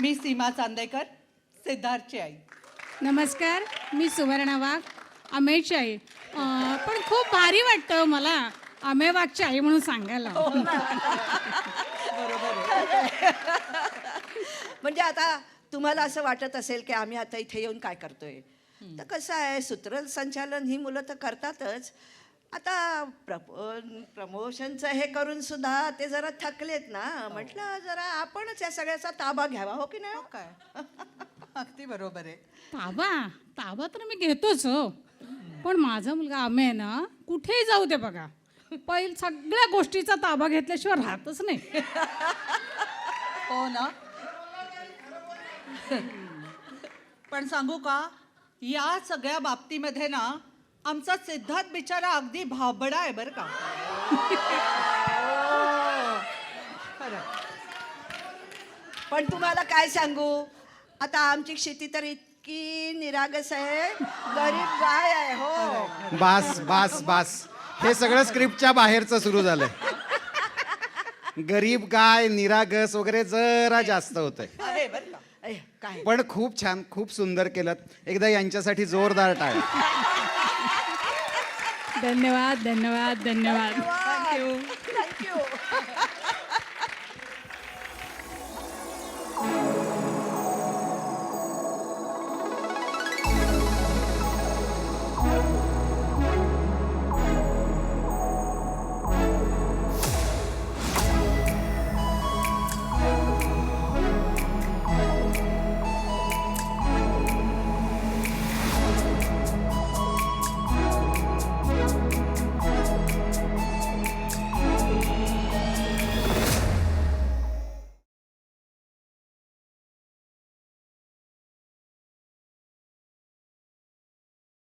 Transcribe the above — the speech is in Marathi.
मी सीमा चांदेकर सिद्धार्थची आई. नमस्कार मी सुवर्णा वाघ अमेयची आई. पण खूप भारी वाटतं मला अमेय वाघची आई म्हणून सांगायला. म्हणजे आता तुम्हाला असं वाटत असेल की आम्ही आता इथे येऊन काय करतोय? तर कसं आहे सूत्रसंचालन ही मुलं तर करतातच आता प्रपो प्रमोशनचं हे करून सुद्धा ते जरा थकलेत ना. म्हटलं जरा आपणच या सगळ्याचा ताबा घ्यावा हो की नाही? हो काय? अगदी बरोबर आहे. ताबा? ताबा तर मी घेतोच हो. पण माझा मुलगा अमेय ना कुठेही जाऊ दे बघा. पहिल सगळ्या गोष्टीचा ताबा घेतल्याशिवाय राहतच नाही. हो ना? पण सांगू का या सगळ्या बाबतीमध्ये ना आमचा सिद्धार्थ बिचारा अगदी भाबडा आहे बरं का. खरं. पण तुम्हाला काय सांगू? आता आमची शेती तर इतकी निरागस आहे. गरीब गाय आहे हो. बास बास बास. हे सगळं स्क्रिप्टच्या बाहेरचं सुरू झालंय. गरीब गाय निरागस वगैरे जरा जास्त होतंय. आहे बरं का? ऐ, काय? पण खूप छान खूप सुंदर केलं एकदा यांच्यासाठी जोरदार टाळ धन्यवाद धन्यवाद धन्यवाद. थँक्यू